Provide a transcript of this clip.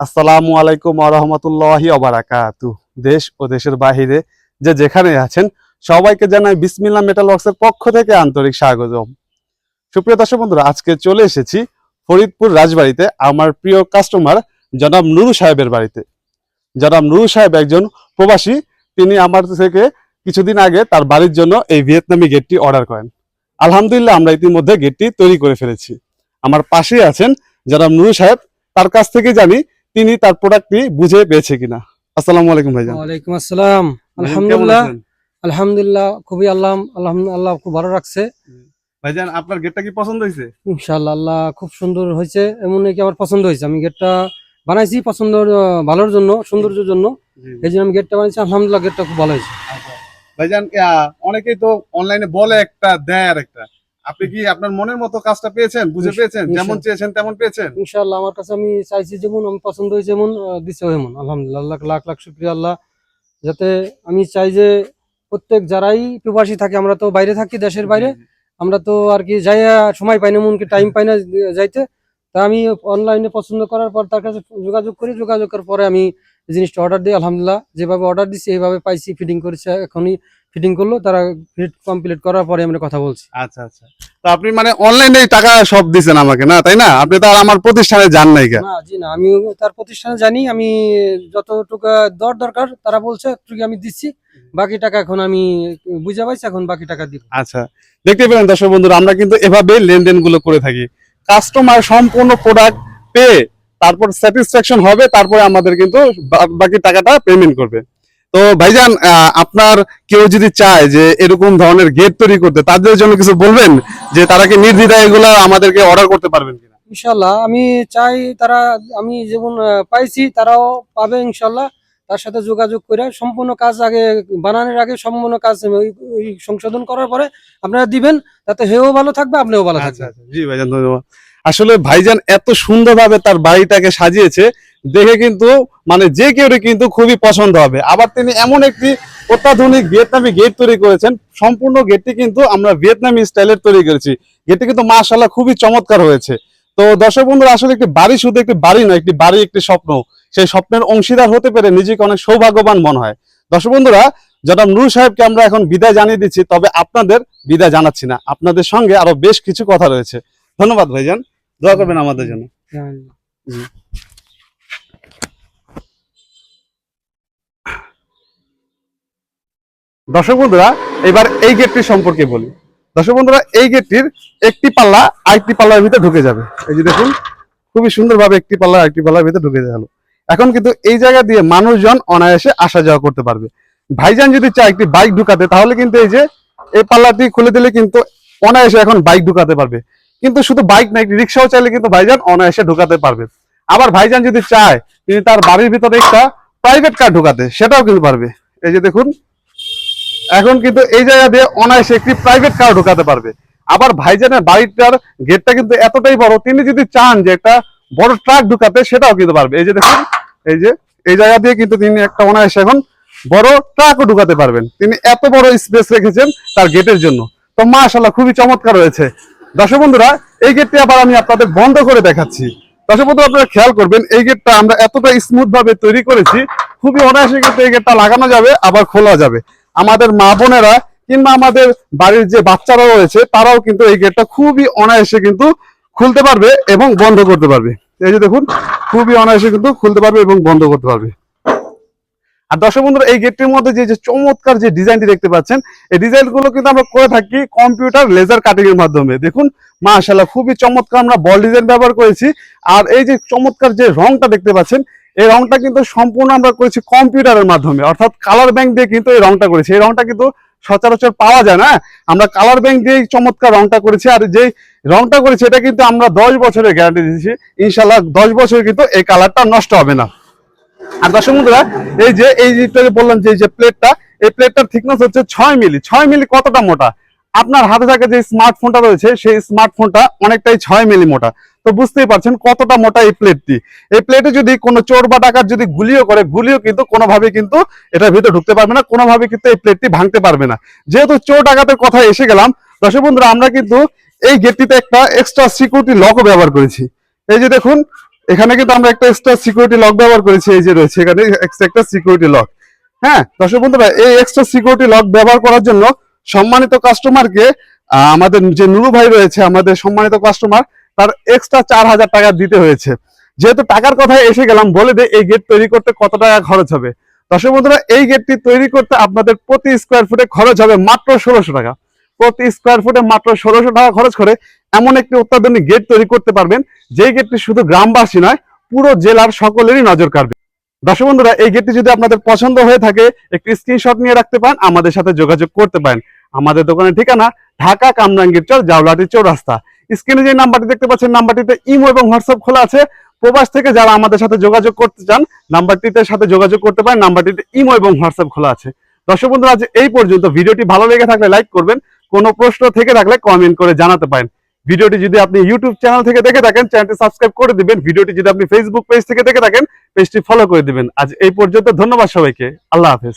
আসসালামু আলাইকুম আরহামতুল্লাহি অবারাকাতু দেশ ও দেশের বাহিরে যে যেখানে আছেন, সবাইকে জানাই বিসমিল্লা মেটাল পক্ষ থেকে আন্তরিক স্বাগতম। সুপ্রিয় দর্শক বন্ধুরা, আজকে চলে এসেছি ফরিদপুর রাজবাড়িতে আমার প্রিয় কাস্টমার জনাব নুরু সাহেবের বাড়িতে। জনাব নুরু সাহেব একজন প্রবাসী, তিনি আমার থেকে কিছুদিন আগে তার বাড়ির জন্য এই ভিয়েতনামি গেটটি অর্ডার করেন। আলহামদুলিল্লাহ, আমরা ইতিমধ্যে গেটটি তৈরি করে ফেলেছি। আমার পাশেই আছেন জনাব নুরু সাহেব, তার কাছ থেকে জানি তিনি তার প্রোডাক্টটি বুঝে পেয়েছে কিনা। আসসালামু আলাইকুম ভাইজান। ওয়ালাইকুম আসসালাম। আলহামদুলিল্লাহ। আলহামদুলিল্লাহ খুবই আল্লাহ আলহামদুলিল্লাহ আল্লাহ খুব ভালো রাখছে। ভাইজান আপনার গেটটা কি পছন্দ হয়েছে? ইনশাআল্লাহ আল্লাহ খুব সুন্দর হয়েছে। এমন কি আমার পছন্দ হয়েছে? আমি গেটটা বানাইছি পছন্দ ভালোর জন্য সৌন্দর্যের জন্য। এই জন্য আমি গেটটা বানাইছি আলহামদুলিল্লাহ গেটটা খুব ভালো হয়েছে। ভাইজান আহ, অনেকেই তো অনলাইনে বলে একটা দেয় আর একটা আপনি কি আপনার মনের মতো কাজটা পেয়েছেন? বুঝে পেয়েছেন? যেমন চেয়েছেন তেমন পেয়েছেন? ইনশাআল্লাহ আমার কাছে আমি চাইছি যেমন আমি পছন্দ হয়েছে যেমন দিছে এমন। আলহামদুলিল্লাহ আল্লাহ লাখ লাখ শুক্রিয়া আল্লাহ। যাতে আমি চাই যে প্রত্যেক যারাই প্রবাসী থাকে আমরা তো বাইরে থাকি দেশের বাইরে আমরা তো আর কি যাই সময় পাই না এমনকি টাইম পাই না যাইতে। তা আমি অনলাইনে পছন্দ করার পর তার কাছে যোগাযোগ করি যোগাযোগ করার পরে আমি এই জিনিসটা অর্ডার দিই আলহামদুলিল্লাহ যেভাবে অর্ডার দিচ্ছি এইভাবে পাইছি ফিটিং করেছে এখনই ফিটিং করল তারা ফিট কমপ্লিট করার পরে আমরা কথা বলছি। আচ্ছা আচ্ছা। তো আপনি মানে অনলাইনে টাকা সব দিছেন আমাকে না? তাই না? আপনি তো আর আমার প্রতিষ্ঠানে যান নাই কেন? না জি না আমি তার প্রতিষ্ঠানে জানি আমি যতটুকু দর দরকার তারা বলছে এতটুকু আমি দিচ্ছি বাকি টাকা এখন আমি বুঝে পাইছি এখন বাকি টাকা দিব। আচ্ছা দেখতে পেলেন দর্শক বন্ধুরা আমরা কিন্তু এভাবে লেনদেনগুলো করে থাকি। কাস্টমার সম্পূর্ণ প্রোডাক্ট পেয়ে তারপর স্যাটিসফ্যাকশন হবে তারপরে আমাদের কিন্তু বাকি টাকাটা পেমেন্ট করবে। তো ভাইজান আপনার কেউ যদি চায় যে এরকম ধরনের গেট তৈরি করতে তাদের জন্য কিছু বলবেন? যে তারা কি নির্দ্বিধায় এগুলো আমাদেরকে অর্ডার করতে পারবেন কিনা? ইনশাল্লাহ আমি চাই তারা আমি যেমন পাইছি তারাও পাবে ইনশাল্লাহ তার সাথে যোগাযোগ করে সম্পূর্ণ কাজ আগে বানানোর আগে সম্পূর্ণ কাজ সংশোধন করার পরে আপনারা দিবেন তাতে হেও ভালো থাকবে আপনিও ভালো আচ্ছা থাকবেন। আচ্ছা। জি ভাইজান ধন্যবাদ। আসলে ভাইজান এত সুন্দরভাবে তার বাড়িটাকে সাজিয়েছে, দেখে কিন্তু মানে যে কেউ কিন্তু খুবই পছন্দ হবে। আবার তিনি এমন একটি অত্যাধুনিক ভিয়েতনামি গেট তৈরি করেছেন, সম্পূর্ণ গেটটি কিন্তু আমরা ভিয়েতনামি স্টাইলের তৈরি করেছি। গেটটি কিন্তু মাশাআল্লাহ খুবই চমৎকার হয়েছে। তো দর্শক বন্ধুরা, আসলে একটি বাড়ি শুধু একটি বাড়ি নয়, একটি বাড়ি একটি স্বপ্ন। সেই স্বপ্নের অংশীদার হতে পেরে নিজেকে অনেক সৌভাগ্যবান মনে হয়। দর্শক বন্ধুরা জনাব নূর সাহেবকে আমরা এখন বিদায় জানিয়ে দিচ্ছি, তবে আপনাদের বিদায় জানাচ্ছি না। আপনাদের সঙ্গে আরও বেশ কিছু কথা রয়েছে। ধন্যবাদ ভাইজান। দোয়া করবেন আমাদের জন্য। দর্শক বন্ধুরা, এবার এই গেটটি সম্পর্কে বলি। দর্শক বন্ধুরা, এই গেটটির একটি পাল্লা আরেকটি পাল্লার ভিতরে ঢুকে যাবে। এই যে দেখুন, খুবই সুন্দরভাবে একটি পাল্লা আরেকটি পাল্লার ভিতরে ঢুকে গেল। এখন কিন্তু এই জায়গা দিয়ে মানুষজন অনায়াসে আসা যাওয়া করতে পারবে। ভাইজান যদি চায় একটি বাইক ঢুকাতে, তাহলে কিন্তু এই যে, এই পাল্লাটি খুলে দিলে কিন্তু অনায়াসে এখন বাইক ঢুকাতে পারবে। কিন্তু শুধু বাইক না, একটি রিক্সাও চাইলে কিন্তু ভাইজান অনায়াসে ঢুকাতে পারবে। আবার ভাইজান যদি চায়, তিনি তার বাড়ির ভিতরে একটা প্রাইভেট কার ঢুকাতে, সেটাও কিন্তু পারবে। এই যে দেখুন, এখন কিন্তু এই জায়গা দিয়ে অনায়াসে একটি প্রাইভেট কার ঢুকাতে পারবে। আবার ভাইজানের বাড়িটার গেটটা কিন্তু এতটাই বড়, তিনি যদি চান যে একটা বড় ট্রাক ঢুকাতে, সেটাও কিন্তু পারবে। এই যে দেখুন, এই যে, এই জায়গা দিয়ে কিন্তু তিনি একটা অনায়াসে এখন বড় ট্রাকও ঢুকাতে পারবেন। তিনি এত বড় স্পেস রেখেছেন তার গেটের জন্য। তো মাশাল্লাহ খুবই চমৎকার হয়েছে। দর্শক বন্ধুরা, এই গেটটি আবার আমি আপনাদের বন্ধ করে দেখাচ্ছি। দর্শক বন্ধু আপনারা খেয়াল করবেন, এই গেটটা আমরা এতটা স্মুথ ভাবে তৈরি করেছি, খুবই অনায়াসে কিন্তু এই গেটটা লাগানো যাবে, আবার খোলা যাবে। আমাদের মা বোনেরা কিংবা আমাদের বাড়ির যে বাচ্চারা রয়েছে, তারাও কিন্তু এই গেটটা খুবই অনায়াসে কিন্তু খুলতে পারবে এবং বন্ধ করতে পারবে। এই যে দেখুন, খুবই অনায়াসে কিন্তু খুলতে পারবে এবং বন্ধ করতে পারবে। আর দর্শক বন্ধুরা, এই গেটটির মধ্যে যে চমৎকার যে ডিজাইনটি দেখতে পাচ্ছেন, এই ডিজাইনগুলো কিন্তু আমরা করে থাকি কম্পিউটার লেজার কাটিং এর মাধ্যমে। দেখুন, মাশাআল্লাহ, খুবই চমৎকার আমরা বল ডিজাইন ব্যবহার করেছি। আর এই যে চমৎকার যে রংটা দেখতে পাচ্ছেন, এই রংটা কিন্তু সম্পূর্ণ আমরা করেছি কম্পিউটারের মাধ্যমে। অর্থাৎ কালার ব্যাংক দিয়ে কিন্তু এই রংটা করেছি। এই রংটা কিন্তু সচরাচর পাওয়া যায় না আমরা কালার ব্যাংক দিয়ে চমৎকার রংটা করেছি। আর যে রংটা করেছি, এটা কিন্তু আমরা দশ বছরের গ্যারান্টি দিয়েছি। ইনশাল্লাহ দশ বছর কিন্তু এই কালারটা নষ্ট হবে না। আর দর্শক বন্ধুরা, এই যে, এই যেটাকে বললাম যে, এই যে প্লেটটা এই প্লেটটার থিকনেস হচ্ছে ছয় মিলি ছয় মিলি কতটা মোটা? আপনার হাতে থাকা যে স্মার্টফোনটা রয়েছে, সেই স্মার্টফোনটা অনেকটাই ছয় মিলি মোটা। তো বুঝতেই পারছেন কতটা মোটা এই প্লেটটি এই প্লেটে যদি কোনো চোর বা ডাকাত যদি গুলিও করে, গুলিও কিন্তু কোনোভাবে কিন্তু এটার ভিতরে ঢুকতে পারবে না কোনোভাবে কিন্তু এই প্লেটটি ভাঙতে পারবে না। যেহেতু চোর ডাকাতের কথা এসে গেলাম, দর্শক বন্ধুরা, আমরা কিন্তু এই গেটটিতে একটা এক্সট্রা সিকিউরিটি লকও ব্যবহার করেছি। এই যে দেখুন এখানে কিন্তু আমরা একটা এক্সট্রা সিকিউরিটি লক ব্যবহার করেছি, এই যে রয়েছে এখানে একটা সিকিউরিটি লক হ্যাঁ দর্শক বন্ধুরা, এই এক্সট্রা সিকিউরিটি লক ব্যবহার করার জন্য সম্মানিত কাস্টমারকে আমাদের যে নুরু ভাই রয়েছে, আমাদের সম্মানিত কাস্টমার তার এক্সট্রা চার হাজার টাকা দিতে হয়েছে। যেহেতু টাকার কথায় এসে গেলাম, বলে দে এই গেট তৈরি করতে কত টাকা খরচ হবে। দর্শক বন্ধুরা, এই গেটটি তৈরি করতে আপনাদের প্রতি স্কোয়ার ফুটে খরচ হবে মাত্র ষোলোশো টাকা। প্রতি স্কোয়ার ফুটে মাত্র ষোলোশো টাকা খরচ করে এমন একটি অত্যাধুনিক গেট তৈরি করতে পারবেন। যেই গেটটি শুধু গ্রামবাসী নয়, পুরো জেলার সকলেরই নজর কাড়বে। দর্শক বন্ধুরা, এই গেটটি যদি আপনাদের পছন্দ হয়ে থাকে, একটি স্ক্রিনশট নিয়ে রাখতে পারেন, আমাদের সাথে যোগাযোগ করতে পারেন। আমাদের দোকানের ঠিকানা ঢাকা কামরাঙ্গীর চর জাওলাটি চৌরাস্তা। স্ক্রিনে যে নাম্বারটি দেখতে পাচ্ছেন নাম্বারটিতে ইমো এবং হোয়াটসঅ্যাপ খোলা আছে। প্রবাস থেকে যারা আমাদের সাথে যোগাযোগ করতে চান নাম্বারটিতে সাথে যোগাযোগ করতে পারেন নাম্বারটিতে ইমো এবং হোয়াটসঅ্যাপ খোলা আছে। দর্শক বন্ধুরা, আজ এই পর্যন্ত। ভিডিওটি ভালো লেগে থাকলে লাইক করবেন কোনো প্রশ্ন থেকে থাকলে কমেন্ট করে জানাতে পারেন। ভিডিওটি যদি আপনি ইউটিউব চ্যানেল থেকে দেখে থাকেন চ্যানেলটি সাবস্ক্রাইব করে দিবেন। ভিডিওটি যদি আপনি ফেসবুক পেজ থেকে দেখে থাকেন পেজটি ফলো করে দিবেন। আজ এই পর্যন্ত, ধন্যবাদ সবাইকে। আল্লাহ হাফেজ।